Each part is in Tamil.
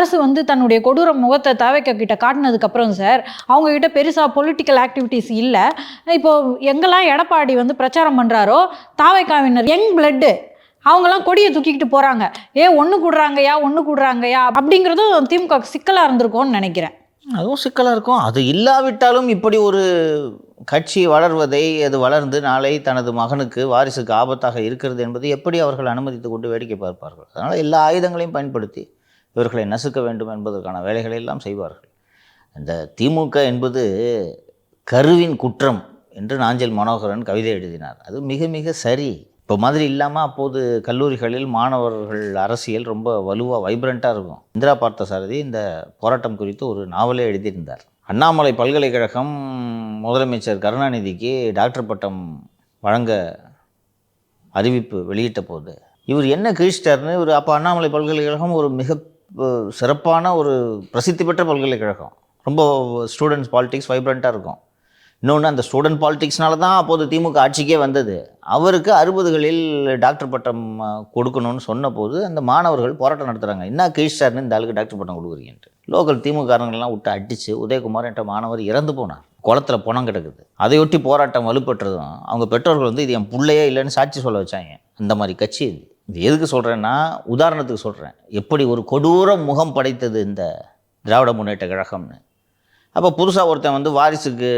அரசு வந்து தன்னுடைய கொடூர முகத்தை தாவைக்க கிட்ட காட்டினதுக்கு அப்புறம் சார் அவங்க கிட்ட பெருசா பொலிட்டிக்கல் ஆக்டிவிட்டீஸ் இல்லை. இப்போ எங்கெல்லாம் எடப்பாடி வந்து பிரச்சாரம் பண்றாரோ தாவைக்காவினர் யங் பிளட்டு அவங்கெல்லாம் கொடியை தூக்கிக்கிட்டு போறாங்க. ஏ ஒன்று கூடுறாங்கயா ஒன்று கூடுறாங்கயா அப்படிங்கிறதும் திமுக சிக்கலா இருந்திருக்கும்னு நினைக்கிறேன். அதுவும் சிக்கலாக இருக்கும். அது இல்லாவிட்டாலும் இப்படி ஒரு கட்சி வளர்வதை அது வளர்ந்து நாளை தனது மகனுக்கு வாரிசுக்கு ஆபத்தாக இருக்கிறது என்பது எப்படி அவர்கள் அனுமதித்து கொண்டு வேடிக்கை பார்ப்பார்கள்? அதனால் எல்லா ஆயுதங்களையும் பயன்படுத்தி இவர்களை நசுக்க வேண்டும் என்பதற்கான வேலைகளை எல்லாம் செய்வார்கள். இந்த திமுக என்பது கருவின் குற்றம் என்று நாஞ்சல் மனோகரன் கவிதை எழுதினார். அது மிக மிக சரி. இப்போ மாதிரி இல்லாமல் அப்போது கல்லூரிகளில் மாணவர்கள் அரசியல் ரொம்ப வலுவாக வைப்ரண்ட்டாக இருக்கும். இந்திரா பார்த்தசாரதி இந்த போராட்டம் குறித்து ஒரு நாவலே எழுதியிருந்தார். அண்ணாமலை பல்கலைக்கழகம் முதலமைச்சர் கருணாநிதிக்கு டாக்டர் பட்டம் வழங்க அறிவிப்பு வெளியிட்ட போது இவர் என்ன கிழிச்சிட்டாருன்னு இவர் அப்போ அண்ணாமலை பல்கலைக்கழகம் ஒரு மிக சிறப்பான ஒரு பிரசித்தி பெற்ற பல்கலைக்கழகம். ரொம்ப ஸ்டூடெண்ட்ஸ் பாலிடிக்ஸ் வைப்ரண்ட்டாக இருக்கும். இன்னொன்று அந்த ஸ்டூடெண்ட் பாலிடிக்ஸ்னால தான் அப்போது திமுக ஆட்சிக்கே வந்தது. அவருக்கு அறுபதுகளில் டாக்டர் பட்டம் கொடுக்கணும்னு சொன்னபோது அந்த மாணவர்கள் போராட்டம் நடத்துகிறாங்க என்ன கிழிச்சிட்டாருன்னு இந்த ஆளுக்கு டாக்டர் பட்டம் கொடுக்குறீங்கன்ட்டு. லோக்கல் திமுகாரங்களெலாம் விட்டு அடித்து உதயகுமார் என்ற மாணவர் இறந்து போனார். குளத்தில் பணம் கிடக்குது. அதையொட்டி போராட்டம் வலுப்பெற்றதும் அவங்க பெற்றோர்கள் வந்து இது என் பிள்ளையே இல்லைன்னு சாட்சி சொல்ல வச்சாங்க. அந்த மாதிரி கட்சி இது. இது எதுக்கு சொல்கிறேன்னா உதாரணத்துக்கு சொல்கிறேன் எப்படி ஒரு கொடூர முகம் படைத்தது இந்த திராவிட முன்னேற்ற கழகம்னு. அப்போ புதுசாக ஒருத்தன் வந்து வாரிசுக்கு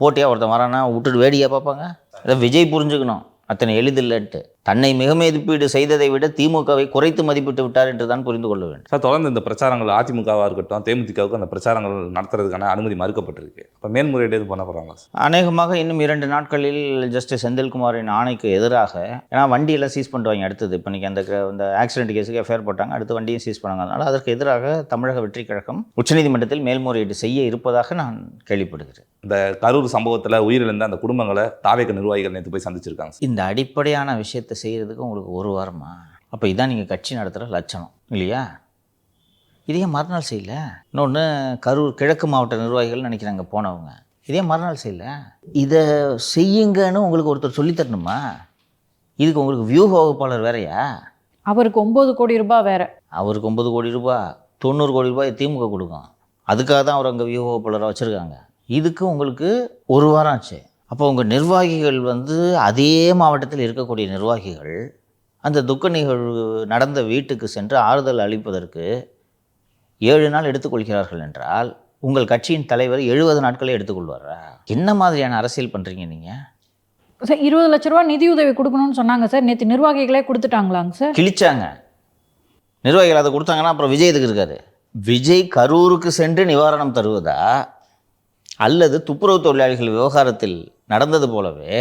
போட்டியாக ஒருத்தன் வரானா விட்டுட்டு வேடிக்கையாக பார்ப்பாங்க? அதை விஜய் புரிஞ்சுக்கணும். அத்தனை எளிதில்லைன்ட்டு. தன்னை மிக மதிப்பீடு செய்ததை விட திமுகவை குறைத்து மதிப்பிட்டு விட்டார் என்று தான் புரிந்து கொள்ள வேண்டும். சார் தொடர்ந்து இந்த பிரச்சாரங்கள் அதிமுகவாக இருக்கட்டும் தேமுதிகவுக்கு அந்த பிரச்சாரங்கள் நடத்துறதுக்கான அனுமதி மறுக்கப்பட்டிருக்கு. அப்போ மேன்முறையீடு எதுவும் பண்ண போகிறாங்களா சார்? அநேகமாக இன்னும் இரண்டு நாட்களில் ஜஸ்டிஸ் செந்தில்குமாரின் ஆணைக்கு எதிராக ஏன்னா வண்டியெல்லாம் சீஸ் பண்ணிடுவாங்க அடுத்தது இப்போ இன்றைக்கி அந்த இந்த ஆக்சிடென்ட் கேஸுக்கு எஃப்ஐஆர் போட்டாங்க அடுத்து வண்டியும் சீஸ் பண்ணாங்க அதனால் அதற்கு எதிராக தமிழக வெற்றி கழகம் உச்சநீதிமன்றத்தில் மேல்முறையீடு செய்ய இருப்பதாக நான் கேள்விப்படுகிறேன். இந்த கரூர் சம்பவத்தில் உயிரிழந்த அந்த குடும்பங்களை தாவேக்க நிர்வாகிகள் நேற்று போய் சந்திச்சிருக்காங்க சார். இந்த அடிப்படையான விஷயத்தை செய்கிறதுக்கு உங்களுக்கு ஒரு வாரமா? அப்போ இதான் நீங்கள் கட்சி நடத்துகிற லட்சணம் இல்லையா? இதே மறுநாள் செய்யல? இன்னொன்று கரூர் கிழக்கு மாவட்ட நிர்வாகிகள் நினைக்கிறாங்க போனவங்க. இதே மறுநாள் செய்யல? இதை செய்யுங்கன்னு உங்களுக்கு ஒருத்தர் சொல்லித் தரணுமா? இதுக்கு உங்களுக்கு வியூக வகுப்பாளர் வேறயா? அவருக்கு ஒன்பது கோடி ரூபாய் வேற. அவருக்கு ஒன்பது கோடி ரூபாய் தொண்ணூறு கோடி ரூபாய் திமுக கொடுக்கும். அதுக்காக தான் அவர் அங்கே வியூக வகுப்பாளராக வச்சுருக்காங்க. இதுக்கு உங்களுக்கு ஒரு வாரம் ஆச்சு. அப்போ உங்கள் நிர்வாகிகள் வந்து அதே மாவட்டத்தில் இருக்கக்கூடிய நிர்வாகிகள் அந்த துக்க நிகழ்வு நடந்த வீட்டுக்கு சென்று ஆறுதல் அளிப்பதற்கு ஏழு நாள் எடுத்துக்கொள்கிறார்கள் என்றால் உங்கள் கட்சியின் தலைவர் எழுபது நாட்களே எடுத்துக்கொள்வாரா என்ன மாதிரியான அரசியல் பண்ணுறீங்க நீங்கள் சார் இருபது லட்ச ரூபா நிதி உதவி கொடுக்கணும்னு சொன்னாங்க சார். நேற்று நிர்வாகிகளே கொடுத்துட்டாங்களாங்க சார். கிழிச்சாங்க. நிர்வாகிகள் அதை கொடுத்தாங்கன்னா அப்புறம் விஜய் எதுக்கு இருக்காரு? விஜய் கரூருக்கு சென்று நிவாரணம் தருவதா? அல்லது துப்புரவு தொழிலாளிகள் விவகாரத்தில் நடந்தது போலவே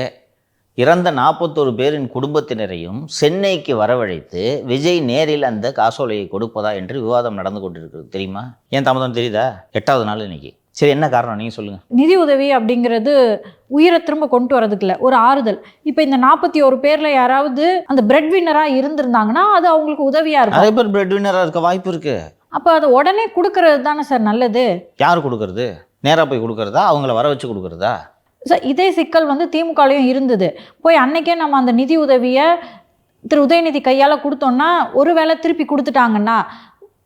இறந்த நாற்பத்தோரு பேரின் குடும்பத்தினரையும் சென்னைக்கு வரவழைத்து விஜய் நேரில் அந்த காசோலையை கொடுப்பதா என்று விவாதம் நடந்து கொண்டிருக்கிறது. தெரியுமா? ஏன் தாமதம் தெரியுதா? எட்டாவது நாள் இன்னைக்கு. சரி என்ன காரணம்? நீங்கள் சொல்லுங்கள் நிதி உதவி அப்படிங்கிறது உயிரை திரும்ப கொண்டு வரதுக்கு இல்ல ஒரு ஆறுதல். இப்போ இந்த நாற்பத்தி ஒரு பேர்ல யாராவது அந்த பிரெட் வின்னராக இருந்திருந்தாங்கன்னா அது அவங்களுக்கு உதவியா இருக்கும். நிறைய பேர் பிரெட் வின்னராக இருக்க வாய்ப்பு இருக்குது அப்போ அதை உடனே கொடுக்கறது தானே சார் நல்லது? யார் கொடுக்கறது? நேராக போய் கொடுக்கறதா? அவங்கள வர வச்சு கொடுக்கறதா? சார் இதே சிக்கல் வந்து திமுகலையும் இருந்தது. போய் அன்னைக்கே நம்ம அந்த நிதி உதவியை திரு உதயநிதி கையால் கொடுத்தோம்னா ஒருவேளை திருப்பி கொடுத்துட்டாங்கன்னா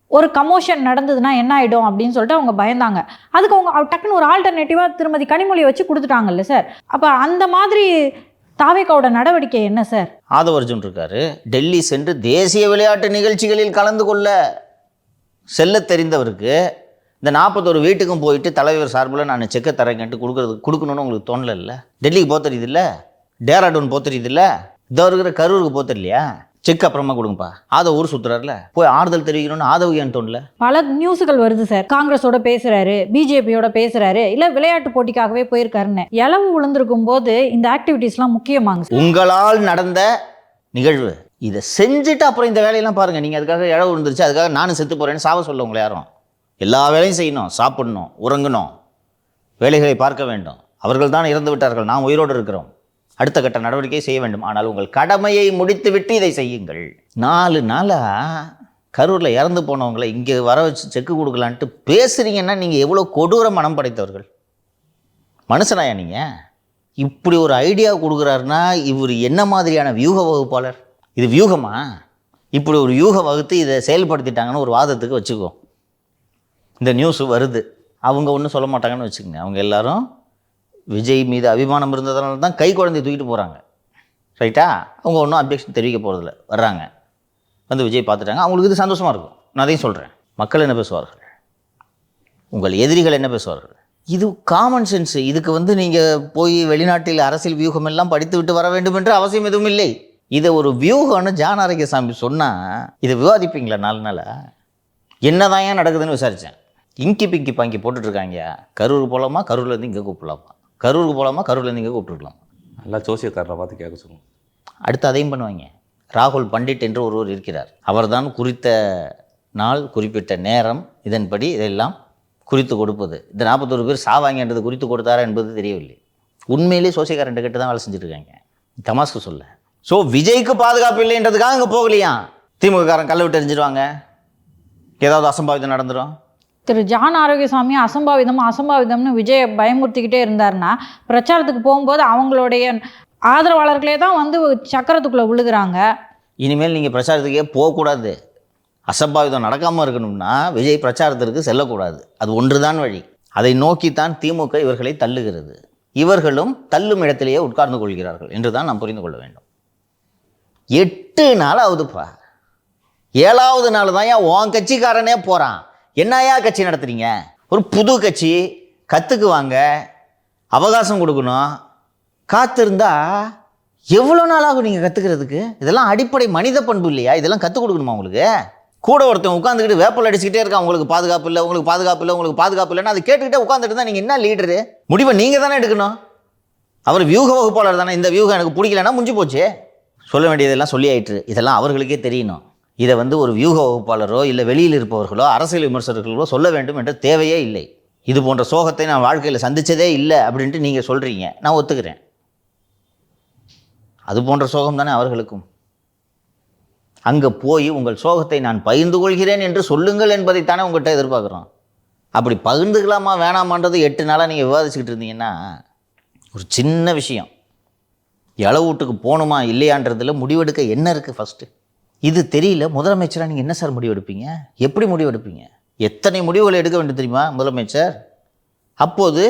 ஒரு கமோஷன் நடந்ததுன்னா என்ன ஆகிடும் அப்படின்னு சொல்லிட்டு அவங்க பயந்தாங்க. அதுக்கு அவங்க அவ- டக்குன்னு ஒரு ஆல்டர்னேட்டிவாக திருமதி கனிமொழியை வச்சு கொடுத்துட்டாங்கல்ல சார்? அப்போ அந்த மாதிரி தாவேக்காவோட நடவடிக்கை என்ன சார்? ஆதவ அர்ஜுன் இருக்காரு. டெல்லி சென்று தேசிய விளையாட்டு நிகழ்ச்சிகளில் கலந்து கொள்ள செல்ல தெரிந்தவருக்கு இந்த நாற்பத்தொரு வீட்டுக்கும் போயிட்டு தலைவர் சார்பில் நான் செக்கை தரேங்கன்ட்டு கொடுக்கறது கொடுக்கணும்னு உங்களுக்கு தோணல டெல்லிக்கு போக தெரியுதுல்ல? டேராடூன் போக தெரியுதுல்ல? இதோ இருக்கிற கரூருக்கு போக தெரியலையா? செக் அப்புறமா கொடுங்கப்பா. ஆதவ ஊர் சுற்றுறாருல போய் ஆறுதல் தெரிவிக்கணும்னு ஆதவ ஏன் தோணல? பல நியூஸுகள் வருது சார். காங்கிரஸோட பேசுறாரு பிஜேபியோட பேசுறாரு இல்ல விளையாட்டு போட்டிக்காகவே போயிருக்காருன்னு. இளவு விழுந்திருக்கும் போது இந்த ஆக்டிவிட்டீஸ்லாம் முக்கியமாங்க உங்களால் நடந்த நிகழ்வு. இதை செஞ்சுட்டு அப்புறம் இந்த வேலையெல்லாம் பாருங்கள் நீங்கள் அதுக்காக இழவு விழுந்துருச்சு. அதுக்காக நானும் செத்து போகிறேன்னு சாவ சொல்ல உங்களை யாரும்? எல்லா வேலையும் செய்யணும் சாப்பிடணும் உறங்கணும் வேலைகளை பார்க்க வேண்டும். அவர்கள் தான் இறந்து விட்டார்கள். நாம் உயிரோடு இருக்கிறோம். அடுத்த கட்ட நடவடிக்கை செய்ய வேண்டும். ஆனால் உங்கள் கடமையை முடித்துவிட்டு இதை செய்யுங்கள். நாலு நாளாக கரூரில் இறந்து போனவங்களை இங்கே வர வச்சு செக்கு கொடுக்கலான்ட்டு பேசுகிறீங்கன்னா நீங்கள் எவ்வளோ கொடூர மனம் படைத்தவர்கள்? மனுஷனாயா நீங்கள் இப்படி ஒரு ஐடியா கொடுக்குறாருன்னா இவர் என்ன மாதிரியான வியூக வகுப்பாளர்? இது வியூகமா? இப்படி ஒரு வியூக வகுத்து இதை செயல்படுத்திட்டாங்கன்னு ஒரு வாதத்துக்கு வச்சுக்கோ. இந்த நியூஸ் வருது. அவங்க ஒன்றும் சொல்ல மாட்டாங்கன்னு வச்சுக்கோங்க. அவங்க எல்லாரும் விஜய் மீது அபிமானம் இருந்ததுனால தான் கை குழந்தைய தூக்கிட்டு போகிறாங்க ரைட்டா? அவங்க ஒன்றும் அப்ஜெக்ஷன் தெரிவிக்க போகிறதில்ல வர்றாங்க. வந்து விஜய் பார்த்துட்டாங்க. அவங்களுக்கு இது சந்தோஷமாக இருக்கும். நான் அதையும் சொல்கிறேன் மக்கள் என்ன பேசுவார்கள்? உங்கள் எதிரிகள் என்ன பேசுவார்கள்? இது காமன் சென்ஸ் இதுக்கு வந்து நீங்கள் போய் வெளிநாட்டில் அரசியல் வியூகம் எல்லாம் படித்து விட்டு வர வேண்டும் என்று அவசியம் எதுவும் இல்லை. இதை ஒரு வியூகம்னு ஜான் சாமி சொன்னால் இதை விவாதிப்பீங்களா நாலு நாளாக என்னதான் ஏன் நடக்குதுன்னு விசாரித்தேன் இங்கி பிங்கி பாங்கி போட்டுட்ருக்காங்க. கரூர் போகலாமா கரூர்லேருந்து இங்கே கூப்பிடலாமா? கரூருக்கு போகலாமா கரூர்லேருந்து இங்கே கூப்பிட்டுருக்கலாமா? நல்லா ஜோசியக்காரரை பார்த்து கேட்க சொல்லுங்க. அடுத்து அதையும் பண்ணுவாங்க. ராகுல் பண்டிட் என்று ஒருவர் இருக்கிறார். அவர்தான் குறித்த நாள் குறிப்பிட்ட நேரம் இதன்படி இதெல்லாம் குறித்து கொடுப்பது. இந்த நாற்பத்தொரு பேர் சாவாங்கன்றது குறித்து கொடுத்தாரா என்பது தெரியவில்லை. உண்மையிலேயே சோசியக்காரன் கிட்ட தான் வேலை செஞ்சுட்டு இருக்காங்க தமாஸ்க்கு சொல்ல. ஸோ விஜய்க்கு பாதுகாப்பு இல்லைன்றதுக்காக அங்கே போகலையா? திமுககாரன் கல்லை விட்டு எரிஞ்சிருவாங்க. ஏதாவது அசம்பாவிதம் நடந்துடும் திரு ஜான் ஆரோக்கியசாமி அசம்பாவிதம் அசம்பாவிதம்னு விஜயை பயமுறுத்திக்கிட்டே இருந்தாருன்னா பிரச்சாரத்துக்கு போகும்போது அவங்களுடைய ஆதரவாளர்களே தான் வந்து சக்கரத்துக்குள்ளே விழுகிறாங்க. இனிமேல் நீங்கள் பிரச்சாரத்துக்கே போகக்கூடாது. அசம்பாவிதம் நடக்காமல் இருக்கணும்னா விஜய் பிரச்சாரத்திற்கு செல்லக்கூடாது. அது ஒன்றுதான் வழி. அதை நோக்கித்தான் திமுக இவர்களை தள்ளுகிறது. இவர்களும் தள்ளும் இடத்திலேயே உட்கார்ந்து கொள்கிறார்கள் என்று தான் நாம் புரிந்து கொள்ள வேண்டும். எட்டு நாள் ஆகுதுப்பா ஏழாவது நாள் தான் ஏன் உன் கட்சிக்காரனே போகிறான் என்னையா கட்சி நடத்துறீங்க? ஒரு புது கட்சி கற்றுக்குவாங்க அவகாசம் கொடுக்கணும். காத்திருந்தா எவ்வளோ நாளாகும் நீங்கள் கற்றுக்கிறதுக்கு இதெல்லாம் அடிப்படை மனித பண்பு இல்லையா? இதெல்லாம் கற்றுக் கொடுக்கணுமா உங்களுக்கு? கூட ஒருத்தன் உட்காந்துக்கிட்டு வேப்பல் அடிச்சுக்கிட்டே இருக்கான். உங்களுக்கு பாதுகாப்பு இல்லை உங்களுக்கு பாதுகாப்பு இல்லை உங்களுக்கு பாதுகாப்பு இல்லைன்னு அதை கேட்டுக்கிட்டே உட்காந்துட்டு தான் நீங்கள் என்ன லீடரு? முடிவை நீங்கள் தானே எடுக்கணும். அவர் வியூக வகுப்பாளர் தானே. இந்த வியூகம் எனக்கு பிடிக்கலன்னா முடிஞ்சு போச்சு. சொல்ல வேண்டியதெல்லாம் சொல்லி ஆயிட்டுரு இதெல்லாம் அவர்களுக்கே தெரியணும். இதை வந்து ஒரு வியூக வகுப்பாளரோ இல்லை வெளியில் இருப்பவர்களோ அரசியல் விமர்சகர்களோ சொல்ல வேண்டும் என்ற தேவையே இல்லை. இது போன்ற சோகத்தை நான் வாழ்க்கையில் சந்தித்ததே இல்லை அப்படின்ட்டு நீங்கள் சொல்கிறீங்க நான் ஒத்துக்கிறேன். அது போன்ற சோகம் தானே அவர்களுக்கும். அங்கே போய் உங்கள் சோகத்தை நான் பகிர்ந்து கொள்கிறேன் என்று சொல்லுங்கள் என்பதைத்தானே உங்கள்கிட்ட எதிர்பார்க்குறோம். அப்படி பகிர்ந்துக்கலாமா வேணாமான்றது எட்டு நாளாக நீங்கள் விவாதிச்சுக்கிட்டு இருந்தீங்கன்னா ஒரு சின்ன விஷயம். இளவு வீட்டுக்கு போகணுமா இல்லையான்றதுல முடிவெடுக்க என்ன இருக்குது ஃபஸ்ட்டு இது தெரியல முதலமைச்சராக நீங்கள் என்ன சார் முடிவெடுப்பீங்க? எப்படி முடிவெடுப்பீங்க? எத்தனை முடிவுகளை எடுக்க வேண்டும் தெரியுமா முதலமைச்சர்? அப்போது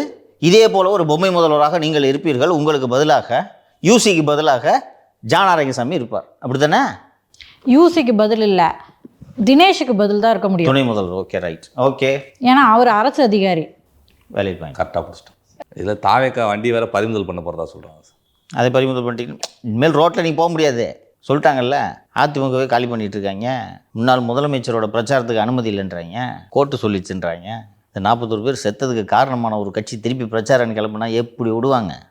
இதே போல் ஒரு பொம்மை முதல்வராக நீங்கள் இருப்பீர்கள் உங்களுக்கு பதிலாக யூசிக்கு பதிலாக ஜான் ஆரோக்கியசாமி இருப்பார். அப்படி தானே யூசிக்கு பதில் இல்லை தினேஷுக்கு பதில் தான் இருக்க முடியும். துணை முதல்வர் ஓகே ரைட் ஓகே ஏன்னா அவர் அரசு அதிகாரி. வேலையில் பாயிண்ட் கரெக்டாக பிடிச்சிட்டோம் இதில் தாவேக்கா வண்டி வேற பறிமுதல் பண்ண போகிறதா சொல்கிறாங்க அதை பறிமுதல் பண்ணிட்டீங்க. இனிமேல் ரோட்டில் நீங்கள் போக முடியாது. சொல்லிட்டாங்கல்ல அதிமுகவே காலி பண்ணிட்டு இருக்காங்க முன்னாள் முதலமைச்சரோட பிரச்சாரத்துக்கு அனுமதி இல்லைன்றாங்க. கோர்ட்டு சொல்லிச்சுன்றாங்க. இந்த நாற்பத்தொரு பேர் செத்ததுக்கு காரணமான ஒரு கட்சி திருப்பி பிரச்சாரம் கிளம்புனா எப்படி விடுவாங்க